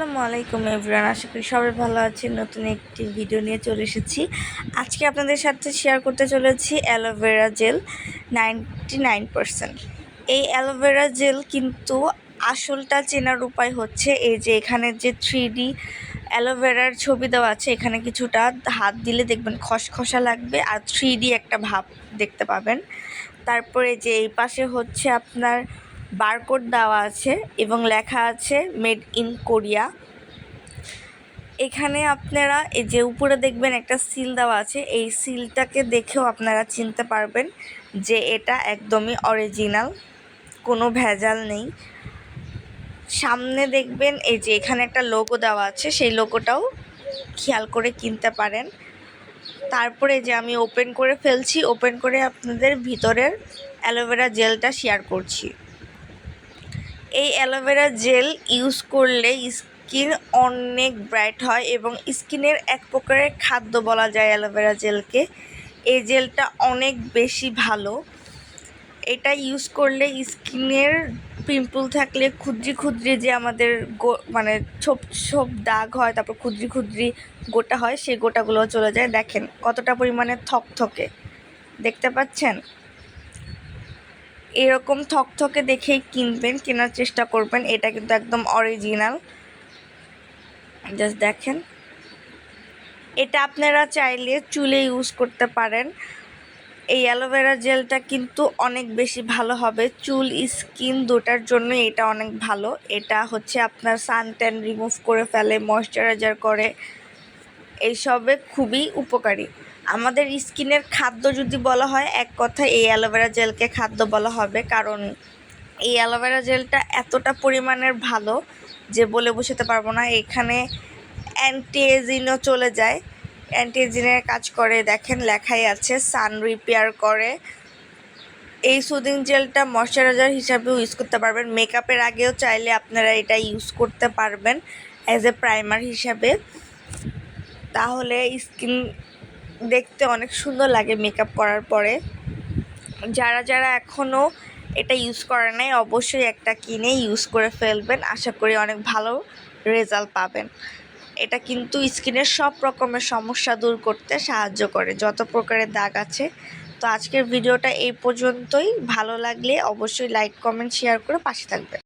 আসসালামু আলাইকুম এভরিওয়ান, আশা করি সবাই ভালো আছেন। নতুন একটি ভিডিও নিয়ে চলে এসেছি। আজকে আপনাদের সাথে শেয়ার করতে চলেছি অ্যালোভেরা জেল নাইনটি এই অ্যালোভেরা জেল কিন্তু আসলটা চেনার উপায় হচ্ছে এই যে এখানে যে থ্রি ডি অ্যালোভেরার ছবি দেওয়া আছে, এখানে কিছুটা হাত দিলে দেখবেন খসখসা লাগবে আর থ্রি একটা ভাব দেখতে পাবেন। তারপরে যে এই পাশে হচ্ছে আপনার বারকোড দেওয়া আছে এবং লেখা আছে মেড ইন কোরিয়া। এখানে আপনারা এই যে উপরে দেখবেন একটা সিল দেওয়া আছে, এই সিলটাকে দেখেও আপনারা চিনতে পারবেন যে এটা একদমই অরিজিনাল, কোনো ভেজাল নেই। সামনে দেখবেন এই যে এখানে একটা লোগো দেওয়া আছে, সেই লোগোটাও খেয়াল করে কিনতে পারেন। তারপরে যে আমি ওপেন করে ফেলছি, ওপেন করে আপনাদের ভিতরের অ্যালোভেরা জেলটা শেয়ার করছি। এই অ্যালোভেরা জেল ইউজ করলে স্কিন অনেক ব্রাইট হয় এবং স্কিনের এক প্রকারের খাদ্য বলা যায় অ্যালোভেরা জেলকে। এই জেলটা অনেক বেশি ভালো। এটা ইউজ করলে স্কিনের পিম্পল থাকলে ক্ষুদ্রি ক্ষুদ্রি যে আমাদের গো মানে ছোপ ছোপ দাগ হয়, তারপর ক্ষুদ্রি ক্ষুদ্রি গোটা হয়, সেই গোটাগুলো চলে যায়। দেখেন কতটা পরিমাণে থকথকে। দেখতে পাচ্ছেন? এরকম থকথকে দেখেই কিনবেন, কেনার চেষ্টা করবেন। এটা কিন্তু একদম অরিজিনাল জাস্ট দেখেন। এটা আপনারা চাইলে চুলে ইউজ করতে পারেন। এই অ্যালোভেরা জেলটা কিন্তু অনেক বেশি ভালো হবে। চুল স্কিন দুটার জন্য এটা অনেক ভালো। এটা হচ্ছে আপনার সান ট্যান রিমুভ করে ফেলে ময়শ্চারাইজার করে। এইসবে খুবই উপকারী। আমাদের স্কিনের খাদ্য যদি বলা হয়, এক কথা এই অ্যালোভেরা জেলকে খাদ্য বলা হবে। কারণ এই অ্যালোভেরা জেলটা এতটা পরিমাণের ভালো যে বলে বোঝাতে পারব না। এখানে অ্যান্টি এজিনও চলে যায়। অ্যান্টি এজিনের কাজ করে, দেখেন লেখাই আছে, সান রিপেয়ার করে। এই সুদিং জেলটা ময়শ্চারাইজার হিসাবেও ইউজ করতে পারবেন। মেকআপের আগেও চাইলে আপনারা এটা ইউজ করতে পারবেন অ্যাজ এ প্রাইমার হিসাবে। তাহলে স্কিন দেখতে অনেক সুন্দর লাগে মেকআপ করার পরে। যারা যারা এখনও এটা ইউজ করে নাই, অবশ্যই একটা কিনে ইউজ করে ফেলবেন। আশা করি অনেক ভালো রেজাল্ট পাবেন। এটা কিন্তু স্কিনের সব রকমের সমস্যা দূর করতে সাহায্য করে, যত প্রকারের দাগ আছে। তো আজকের ভিডিওটা এই পর্যন্তই। ভালো লাগলে অবশ্যই লাইক কমেন্ট শেয়ার করে পাশে থাকবেন।